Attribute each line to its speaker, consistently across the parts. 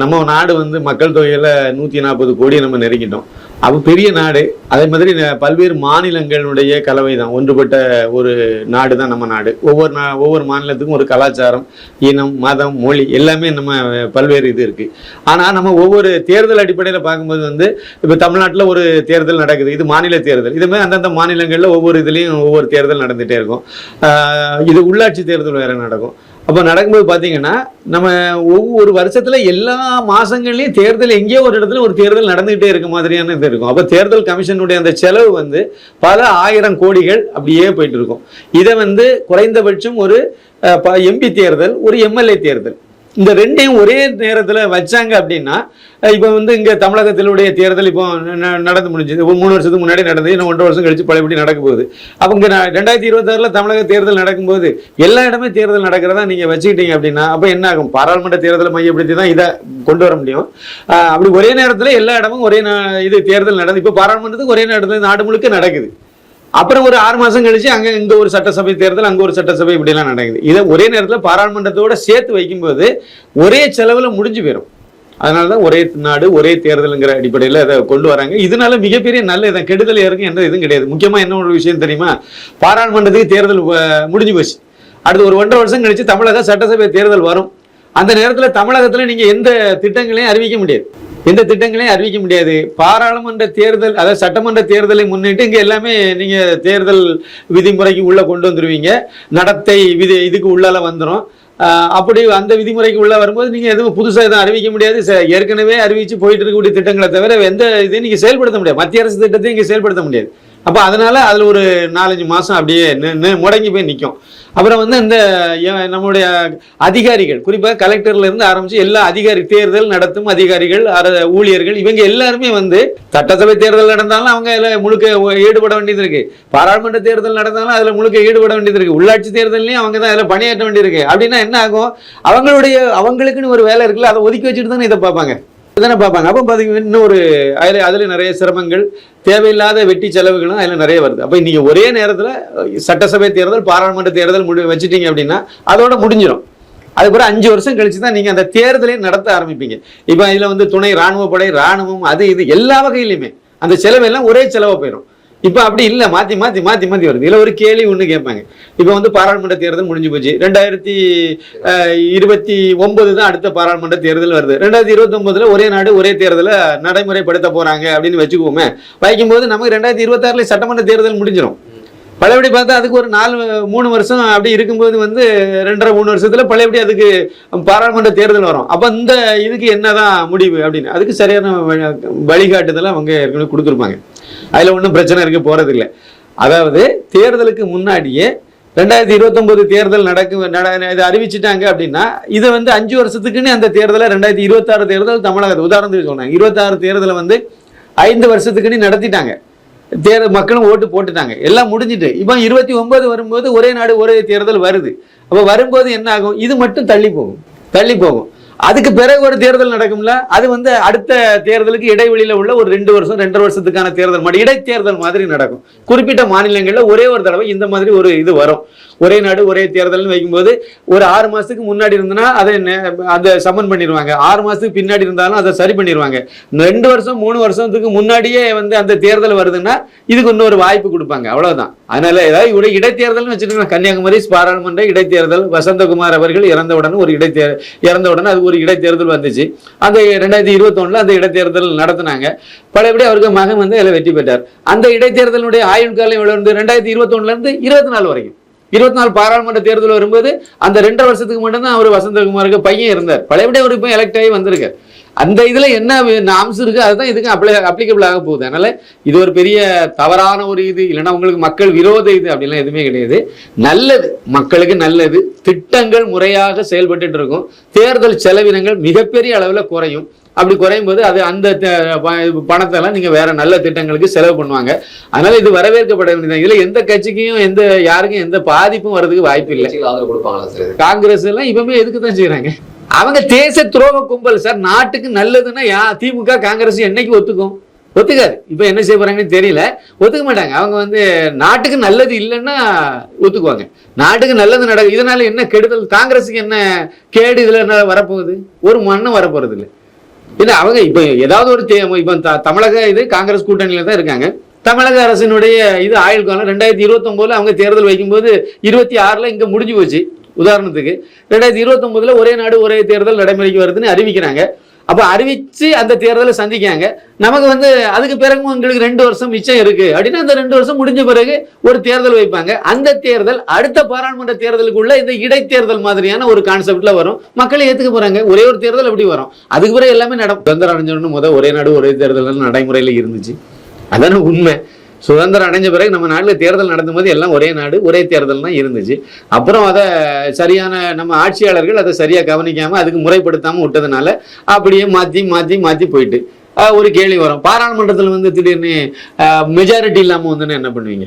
Speaker 1: நம்ம நாடு வந்து மக்கள் தொகையில் நூற்றி நாற்பது கோடி நம்ம நெருங்கிட்டோம். அப்போ பெரிய நாடு. அதே மாதிரி பல்வேறு மாநிலங்களுடைய கலவை தான் ஒன்றுபட்ட ஒரு நாடு தான் நம்ம நாடு. ஒவ்வொரு நா ஒவ்வொரு மாநிலத்துக்கும் ஒரு கலாச்சாரம் இனம் மதம் மொழி எல்லாமே நம்ம பல்வேறு இது இருக்குது ஆனால் நம்ம ஒவ்வொரு தேர்தல் அடிப்படையில் பார்க்கும்போது வந்து இப்போ தமிழ்நாட்டில் ஒரு தேர்தல் நடக்குது. இது மாநில தேர்தல். இது மாதிரி அந்தந்த மாநிலங்களில் ஒவ்வொரு இதுலேயும் ஒவ்வொரு தேர்தல் நடந்துகிட்டே இருக்கும். இது உள்ளாட்சி தேர்தல் வேறு நடக்கும். அப்போ நடக்கும்போது பார்த்தீங்கன்னா நம்ம ஒவ்வொரு வருஷத்தில் எல்லா மாதங்கள்லையும் தேர்தல் எங்கேயோ ஒரு இடத்துல ஒரு தேர்தல் நடந்துகிட்டே இருக்க மாதிரியான இது இருக்கும். அப்போ தேர்தல் கமிஷனுடைய அந்த செலவு வந்து பல ஆயிரம் கோடிகள் அப்படியே போயிட்டு இருக்கும். இதை வந்து குறைந்தபட்சம் ஒரு எம்பி தேர்தல் ஒரு எம்எல்ஏ தேர்தல். இந்த ரெண்டையும் ஒரே நேரத்தில் வச்சாங்க அப்படின்னா இப்போ வந்து இங்கே தமிழகத்தினுடைய தேர்தல் இப்போ ந- நடந்து முடிஞ்சது. ஒரு மூணு வருஷத்துக்கு முன்னாடி நடந்தது. இன்னும் ஒன்றரை வருஷம் கழிச்சு பழையபடி நடக்க போகுது. அப்போ இங்கே ரெண்டாயிரத்தி இருபத்தாறில் தமிழக தேர்தல் நடக்கும்போது எல்லா இடமே தேர்தல் நடக்கிறதா நீங்கள் வச்சுக்கிட்டீங்க அப்படின்னா அப்போ என்ன ஆகும்? பாராளுமன்ற தேர்தலை மையப்படுத்தி தான் இதை கொண்டு வர முடியும். அப்படி ஒரே நேரத்தில் எல்லா இடமும் ஒரே இது தேர்தல் நடந்து இப்போ பாராளுமன்றத்துக்கு ஒரே நேரத்தில் நாடு முழுக்க நடக்குது. அப்புறம் ஒரு ஆறு மாசம் கழிச்சு அங்க இங்க ஒரு சட்டசபை தேர்தல் அங்க ஒரு சட்டசபை இப்படி எல்லாம் நடக்குது. இதை ஒரே நேரத்தில் பாராளுமன்றத்தோட சேர்த்து வைக்கும்போது ஒரே செலவுல முடிஞ்சு போயிடும் அதனாலதான் ஒரே நாடு ஒரே தேர்தலுங்கிற அடிப்படையில் அதை கொண்டு வராங்க. இதனால மிகப்பெரிய நல்ல இதை கெடுதல் இருக்கு எந்த இதுவும் கிடையாது. முக்கியமா என்ன ஒரு விஷயம் தெரியுமா? பாராளுமன்றத்துக்கு தேர்தல் முடிஞ்சு போச்சு. அடுத்து ஒரு ஒன்றரை வருஷம் கழிச்சு தமிழக சட்டசபை தேர்தல் வரும். அந்த நேரத்துல தமிழகத்துல நீங்க எந்த திட்டங்களையும் அறிவிக்க முடியாது. எந்த திட்டங்களையும் அறிவிக்க முடியாது. பாராளுமன்ற தேர்தல் அதாவது சட்டமன்ற தேர்தலை முன்னிட்டு இங்கே எல்லாமே நீங்கள் தேர்தல் விதிமுறைக்கு உள்ளே கொண்டு வந்துடுவீங்க நடத்தை விதி இதுக்கு உள்ளால வந்துடும் அப்படி அந்த விதிமுறைக்கு உள்ளே வரும்போது நீங்கள் எதுவும் புதுசாக எதுவும் அறிவிக்க முடியாது. ஏற்கனவே அறிவித்து போயிட்டு இருக்கக்கூடிய திட்டங்களை தவிர எந்த இதையும் நீங்கள் செயல்படுத்த முடியாது. மத்திய அரசு திட்டத்தையும் இங்கே செயல்படுத்த முடியாது. அப்போ அதனால அதில் ஒரு நாலஞ்சு மாதம் அப்படியே முடங்கி போய் நிற்கும் அப்புறம் வந்து இந்த நம்முடைய அதிகாரிகள் குறிப்பாக கலெக்டர்லேருந்து ஆரம்பித்து எல்லா அதிகாரி தேர்தல் நடத்தும் அதிகாரிகள் அர- ஊழியர்கள் இவங்க எல்லாருமே வந்து சட்டசபை தேர்தல் நடந்தாலும் அவங்க இதில் முழுக்க ஈடுபட வேண்டியது இருக்கு. பாராளுமன்ற தேர்தல் நடந்தாலும் அதில் முழுக்க ஈடுபட வேண்டியது இருக்கு. உள்ளாட்சி தேர்தலையும் அவங்க தான் அதில் பணியாற்ற வேண்டியிருக்கு அப்படின்னா என்ன ஆகும்? அவங்களுடைய அவங்களுக்குன்னு ஒரு வேலை இருக்குல்ல அதை ஒதுக்கி வச்சுட்டு தானே இதை பார்ப்பாங்க. இதானே பார்ப்பாங்க. அப்போ பார்த்தீங்கன்னா இன்னும் ஒரு அதில் அதில் நிறைய சிரமங்கள் தேவையில்லாத வெட்டி செலவுகளும் அதில் நிறைய வருது. அப்போ நீங்கள் ஒரே நேரத்தில் சட்டசபை தேர்தல் பாராளுமன்ற தேர்தல் முடி வச்சுட்டீங்க அப்படின்னா அதோட முடிஞ்சிடும் அதுக்கப்புறம் அஞ்சு வருஷம் கழிச்சு தான் நீங்கள் அந்த தேர்தலே நடத்த ஆரம்பிப்பீங்க. இப்போ இதில் வந்து துணை ராணுவ படை ராணுவம் அது இது எல்லா வகையிலையுமே அந்த செலவெல்லாம் ஒரே செலவாக போயிடும் இப்போ அப்படி இல்லை மாற்றி மாற்றி மாற்றி மாற்றி வருது. இதில் ஒரு கேள்வி ஒன்று கேட்பாங்க. இப்போ வந்து பாராளுமன்ற தேர்தல் முடிஞ்சு போச்சு. ரெண்டாயிரத்தி இருபத்தி ஒன்பது தான் அடுத்த பாராளுமன்ற தேர்தல் வருது. ரெண்டாயிரத்தி இருபத்தொன்பதுல ஒரே நாடு ஒரே தேர்தலை நடைமுறைப்படுத்த போகிறாங்க அப்படின்னு வச்சுக்குவோமே. வைக்கும்போது நமக்கு ரெண்டாயிரத்தி இருபத்தாறுல சட்டமன்ற தேர்தல் முடிஞ்சிடும் பழையபடி பார்த்தா அதுக்கு ஒரு நாலு மூணு வருஷம் அப்படி இருக்கும்போது வந்து ரெண்டரை மூணு வருஷத்தில் பழையபடி அதுக்கு பாராளுமன்ற தேர்தல் வரும். அப்போ இந்த இதுக்கு என்னதான் முடிவு அப்படின்னு. அதுக்கு சரியான வழி- வழிகாட்டுதலை அவங்க ஏற்கனவே கொடுத்துருப்பாங்க. அதில் ஒன்றும் பிரச்சனை இருக்க போகிறதில்ல அதாவது தேர்தலுக்கு முன்னாடியே ரெண்டாயிரத்தி இருபத்தொம்போது தேர்தல் நடக்கும் நட அறிவிச்சிட்டாங்க அப்படின்னா இதை வந்து அஞ்சு வருஷத்துக்குன்னு அந்த தேர்தலை ரெண்டாயிரத்தி இருபத்தாறு தேர்தல் தமிழகத்தை உதாரணத்துக்கு சொன்னாங்க இருபத்தாறு தேர்தலை வந்து ஐந்து வருஷத்துக்குன்னு நடத்திட்டாங்க. தேர்தல் மக்களும் ஓட்டு போட்டுட்டாங்க. எல்லாம் முடிஞ்சிட்டு இப்போ இருபத்தி ஒன்பது வரும்போது ஒரே நாடு ஒரே தேர்தல் வருது. அப்போ வரும்போது என்ன ஆகும்? இது மட்டும் தள்ளி போகும். தள்ளி போகும். அதுக்கு பிறகு ஒரு தேர்தல் நடக்கும்ல? அது வந்து அடுத்த தேர்தலுக்கு இடைவெளியில உள்ள ஒரு ரெண்டு வருஷம் ரெண்டரை வருஷத்துக்கான தேர்தல் மாதிரி இடைத்தேர்தல் மாதிரி நடக்கும். குறிப்பிட்ட மாநிலங்கள்ல ஒரே ஒரு தடவை இந்த மாதிரி ஒரு இது வரும். ஒரே நாடு ஒரே தேர்தல்னு வைக்கும்போது ஒரு ஆறு மாசத்துக்கு முன்னாடி இருந்தனா அதை அதை சமன் பண்ணிடுவாங்க. ஆறு மாசத்துக்கு பின்னாடி இருந்தாலும் அதை சரி பண்ணிடுவாங்க. ரெண்டு வருஷம் மூணு வருஷத்துக்கு முன்னாடியே வந்து அந்த தேர்தல் வருதுன்னா இதுக்கு இன்னொரு வாய்ப்பு கொடுப்பாங்க. அவ்வளவுதான். அதனால ஏதாவது ஒரு இடைத்தேர்தல்னு வச்சுருக்கோம் கன்னியாகுமரி பாராளுமன்ற இடைத்தேர்தல் வசந்தகுமார் அவர்கள் இறந்தவுடன் ஒரு இடைத்தே இறந்தவுடன் அது ஒரு இடைத்தேர்தல் வந்துச்சு. அந்த ரெண்டாயிரத்தி இருபத்தொன்னுல அந்த இடைத்தேர்தல் நடத்தினாங்க. பழையபடி அவருக்கு மகன் வந்து அதில் வெற்றி பெற்றார். அந்த இடைத்தேர்தலுடைய ஆயுள் காலம் எவ்வளவு இருந்து ரெண்டாயிரத்தி இருபத்தொன்னுல இருந்து இருபத்தி நாலு வரைக்கும். இருபத்தி நாலு பாராளுமன்ற தேர்தல் வரும்போது அந்த ரெண்டரை வருஷத்துக்கு மட்டும்தான் அவர் வசந்தகுமாருக்கு பையன் இருந்தார். பழையபடி அவர் இப்போ எலெக்ட் ஆகி வந்திருக்கார். அந்த இதுல என்ன அம்சம் இருக்கு அதுதான் இதுக்கு அப்ளை அப்ளிகபிள் ஆக போகுது. அதனால இது ஒரு பெரிய தவறான ஒரு இது. இல்லைன்னா உங்களுக்கு மக்கள் விரோத இது அப்படிலாம் எதுவுமே கிடையாது. நல்லது. மக்களுக்கு நல்லது. திட்டங்கள் முறையாக செயல்பட்டுட்டு இருக்கும் தேர்தல் செலவினங்கள் மிகப்பெரிய அளவில் குறையும். அப்படி குறையும் போது அது அந்த த- ப- பணத்தை எல்லாம் நீங்க வேற நல்ல திட்டங்களுக்கு செலவு பண்ணுவாங்க. அதனால இது வரவேற்கப்பட வேண்டியது. இதுல எந்த கட்சிக்கும் எந்த யாருக்கும் எந்த பாதிப்பும் வர்றதுக்கு வாய்ப்பு இல்லை? காங்கிரஸ் எல்லாம் இப்பவுமே எதுக்கு தான் செய்யறாங்க அவங்க தேச துரோக கும்பல் சார் நாட்டுக்கு நல்லதுன்னா யா திமுக காங்கிரஸ் என்னைக்கு ஒத்துக்கும்? ஒத்துக்காது. இப்போ என்ன செய்ய போறாங்கன்னு தெரியல. ஒத்துக்க மாட்டாங்க. அவங்க வந்து நாட்டுக்கு நல்லது இல்லைன்னா ஒத்துக்குவாங்க. நாட்டுக்கு நல்லது நடக்கும் இதனால என்ன கெடுதல்? காங்கிரஸுக்கு என்ன கேடு இதில் என்ன வரப்போகுது? ஒரு மண்ணும் வரப்போறது இல்லை இல்லை அவங்க இப்போ ஏதாவது ஒரு தே- த- தமிழக இது காங்கிரஸ் கூட்டணியில் தான் இருக்காங்க. தமிழக அரசினுடைய இது ஆயுள் காலம் ரெண்டாயிரத்தி இருபத்தொம்போதில் அவங்க தேர்தல் வைக்கும்போது இருபத்தி ஆறில் இங்கே முடிஞ்சு போச்சு. உதாரணத்துக்கு ரெண்டாயிரத்தி இருபத்தொம்போதில் ஒரே நாடு ஒரே தேர்தல் நடைமுறைக்கு வருதுன்னு அறிவிக்கிறாங்க. அப்போ அறிவிச்சு அந்த தேர்தலை சந்திக்காங்க நமக்கு வந்து அதுக்கு பிறகு உங்களுக்கு ரெண்டு வருஷம் மிச்சம் இருக்கு. அப்படின்னா அந்த ரெண்டு வருஷம் முடிஞ்ச பிறகு ஒரு தேர்தல் வைப்பாங்க. அந்த தேர்தல் அடுத்த பாராளுமன்ற தேர்தலுக்குள்ள இந்த இடைத்தேர்தல் மாதிரியான ஒரு கான்செப்ட்ல வரும். மக்களை ஏத்துக்க போறாங்க. ஒரே ஒரு தேர்தல் அப்படி வரும். அதுக்கு பிறகு எல்லாமே நடக்கும் சுதந்திரம் அடைஞ்சோன்னு முத ஒரே நாடு ஒரே தேர்தல் நடைமுறையில இருந்துச்சு. அதான உண்மை. சுதந்திரம் அடைஞ்ச பிறகு நம்ம நாட்டில் தேர்தல் நடத்தும் போது எல்லாம் ஒரே நாடு ஒரே தேர்தல் தான் இருந்துச்சு. அப்புறம் அதை சரியான நம்ம ஆட்சியாளர்கள் அதை சரியாக கவனிக்காமல் அதுக்கு முறைப்படுத்தாமல் விட்டதுனால அப்படியே மாற்றி மாற்றி மாற்றி போயிட்டு. ஒரு கேள்வி வரும். பாராளுமன்றத்தில் வந்து திடீர்னு மெஜாரிட்டி இல்லாமல் வந்துன்னு என்ன பண்ணுவீங்க?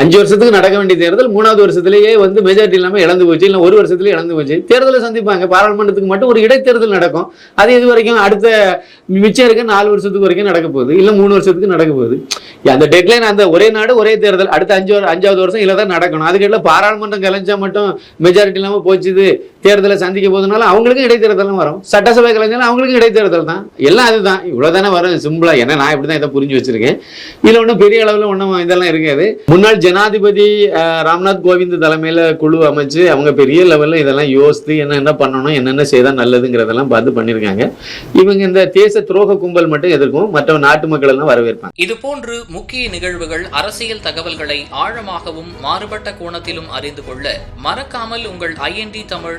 Speaker 1: அஞ்சு வருஷத்துக்கு நடக்க வேண்டிய தேர்தல் மூணாவது வருஷத்துலேயே வந்து மெஜாரிட்டி இல்லாமல் இழந்து போச்சு இல்லை ஒரு வருஷத்துல இழந்து போச்சு. தேர்தலை சந்திப்பாங்க. பாராளுமன்றத்துக்கு மட்டும் ஒரு இடைத்தேர்தல் நடக்கும். அது இது வரைக்கும் அடுத்த மிச்சம் இருக்க நாலு வருஷத்துக்கு வரைக்கும் நடக்க போகுது. இல்லை மூணு வருஷத்துக்கு நடக்க போகுது. அந்த டெட்லைன் அந்த ஒரே நாடு ஒரே தேர்தல். அடுத்த அஞ்சு வரு- அஞ்சாவது வருஷம் இல்லை தான் நடக்கணும். அதுக்கெல்லாம் பாராளுமன்றம் கலைஞ்சா மட்டும் மெஜாரிட்டி இல்லாமல் போச்சுது. தேர்தலை சந்திக்க போதுனாலும் அவங்களுக்கும் இடைத்தேர்தலும் வரும். சட்டசபை கலைஞர்கள் அவங்களுக்கும் இடைத்தேர்தல் தான். எல்லாம் அதுதான். இவ்வளோ தானே வரும். சிம்பிளாக ஏன்னா நான் இப்படி தான் இதை புரிஞ்சு வச்சிருக்கேன். இதில் ஒன்றும் பெரிய அளவில் ஒன்றும் இதெல்லாம் இருக்காது. முன்னாள் ஜனாதிபதி ராம்நாத் கோவிந்த் தலைமையில் குழு அமைச்சு அவங்க பெரிய லெவலில் இதெல்லாம் யோசித்து என்னென்ன பண்ணணும் என்னென்ன செய்தால் நல்லதுங்கிறதெல்லாம் பார்த்து பண்ணியிருக்காங்க இவங்க இந்த தேச துரோக கும்பல் மட்டும் எதிர்க்கும். மற்ற நாட்டு மக்கள் எல்லாம் வரவேற்பாங்க
Speaker 2: இதுபோன்று முக்கிய நிகழ்வுகள் அரசியல் தகவல்களை ஆழமாகவும் மாறுபட்ட கோணத்திலும் அறிந்து கொள்ள மறக்காமல் உங்கள் IND Tamil